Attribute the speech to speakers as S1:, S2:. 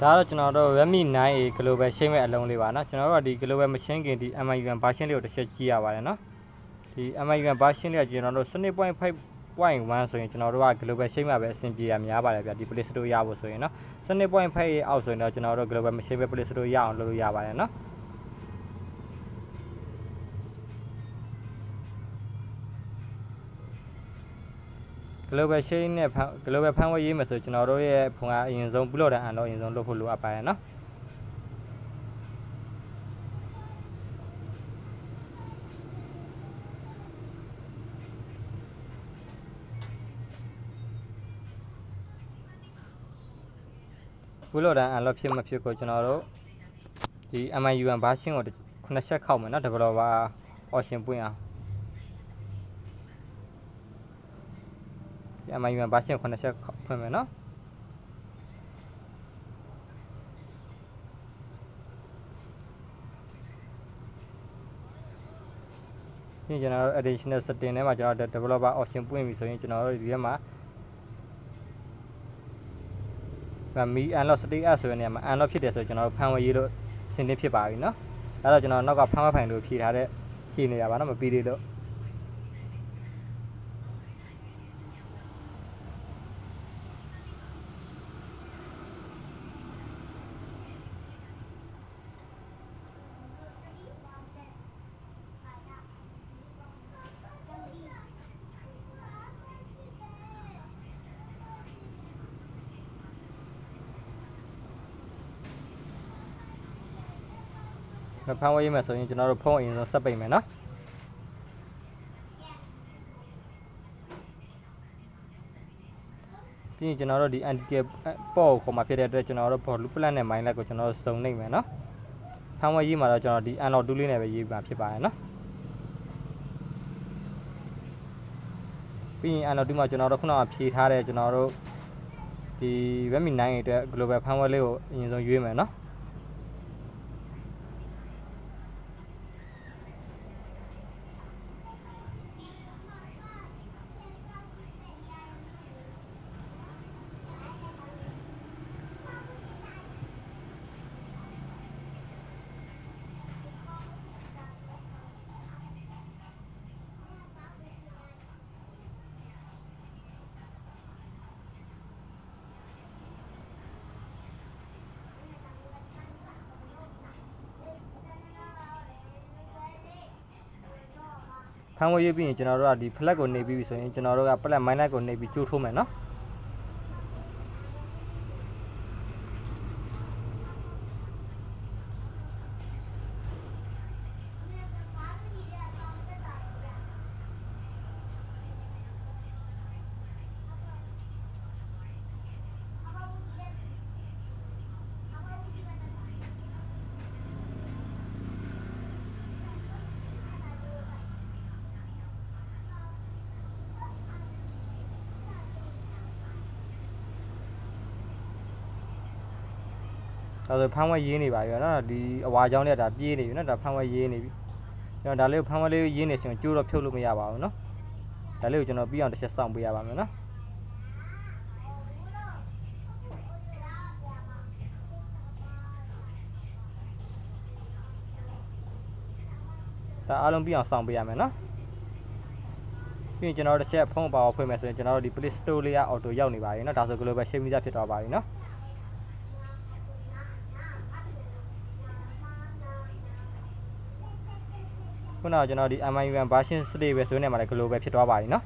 S1: ဒါကတော့ကျွန်တော်တို့ Redmi 9A Global ရှိမဲ့အလုံးလေးပါเนาะကျွန်တော်တို့ကဒီ Global မရှင်းခင်ဒီ MI1 version လေးကိုတစ်ချက်ကြည့်ရပါတယ်เนาะဒီ MI1 version လေးကကျွန်တော်တို့12.5.1ဆိုရင်ကျွန်တော်တို့က Global ရှိမှပဲအဆင်ပြေရများပါတယ်ဗျဒီ Play Store ရဖို့ဆိုရင်เนาะ12.5ရဲ့အောက်ဆိုရင်တော့ကျွန်တော်တို့ Global မရှင်းပဲ Play Store ရအောင်လုပ်လို့ရပါတယ်เนาะ global chain နဲ့ global firmware ရေးမှာဆိုကျွန်တော်တို့ရဲ့ဖုန်းကအရင်ဆုံး plot အန်တော့အရင်ဆုံးလုပ်ဖို့လိုအပ်ပါတယ်နော်ဘလော့ဒန်အန်လော့ဖြစ်မဖြစ်ကိုကျွန်တော်တို့ဒီ MIUN version ကို9ချက်ခောက်မယ်နော် developer option ပွင့်အောင် ဒီ MIUM version ခုနှစ်ချက်ဖွင့်မယ်เนาะဒီကျွန်တော်တို့ additional setting ထဲမှာကျွန်တော်တို့ developer option ပွင့်ပြီဆိုရင်ကျွန်တော်တို့ဒီထဲမှာဒါမီ unlock status ဆိုတဲ့နေရာမှာ unlock ဖြစ်တယ်ဆိုရင်ကျွန်တော်တို့ဖန်ဝယ်ရေးလို့အဆင်သင့်ဖြစ်ပါပြီเนาะအဲတော့ကျွန်တော်နောက်ကဖန်ဝယ်ဖိုင်လို့ဖြည့်ထားတဲ့ရှင်းနေတာပါเนาะမပြီးသေးလို့ ဖန်ဝဲရေးမယ်ဆိုရင်ကျွန်တော်တို့ဖုန်းအရင်ဆုံးဆက်ပိတ်မယ်နော်ပြီးရင်ကျွန်တော်တို့ဒီ anti ပေါ့ကိုခေါ်มาဖြစ်တဲ့အတွက်ကျွန်တော်တို့ blue plan နဲ့ mind light ကိုကျွန်တော်တို့စုံနေမယ်နော်ဖန်ဝဲရေးမှာတော့ကျွန်တော်ဒီ unlock 2လေးနဲ့ပဲရေးပါဖြစ်ပါတယ်နော်ပြီးရင် unlock 2မှာကျွန်တော်တို့ခုနကဖြည့်ထားတဲ့ကျွန်တော်တို့ဒီ Redmi 9အတွက် global ဖန်ဝဲလေးကိုအရင်ဆုံးရွေးမယ်နော် ဖမ်းဝေးရပြီးရင်ကျွန်တော်တို့ကဒီ flag ကိုနေပြီးပြီဆိုရင်ကျွန်တော်တို့က flag minus ကိုနေပြီးကြိုးထိုးမယ်နော် ဒါဆိုဖမ်းဝဲရေးနေပါပြီနော်ဒီအဝါကြောင်းလေးကဒါပြေးနေပြီနော်ဒါဖမ်းဝဲရေးနေပြီကျွန်တော်ဒါလေးကိုဖမ်းဝဲလေးရေးနေရှင်ကျိုးတော့ဖြုတ်လို့မရပါဘူးနော်ဒါလေးကိုကျွန်တော်ပြီးအောင်တစ်ချက်စောင့်ပေးရပါမယ်နော်ဒါအားလုံးပြီးအောင်ဆောင်ပေးရမယ်နော်ပြီးရင်ကျွန်တော်တို့တစ်ချက်ဖုန်းပါဝါဖွင့်မယ်ဆိုရင်ကျွန်တော်တို့ဒီ Play Store လေးက auto ရောက်နေပါပြီနော်ဒါဆို global share visa ဖြစ်သွားပါပြီနော် ခုနကကျွန်တော်ဒီ MI1 version 6ပဲဆိုနေမှာလည်း global ဖြစ်သွားပါပြီเนาะ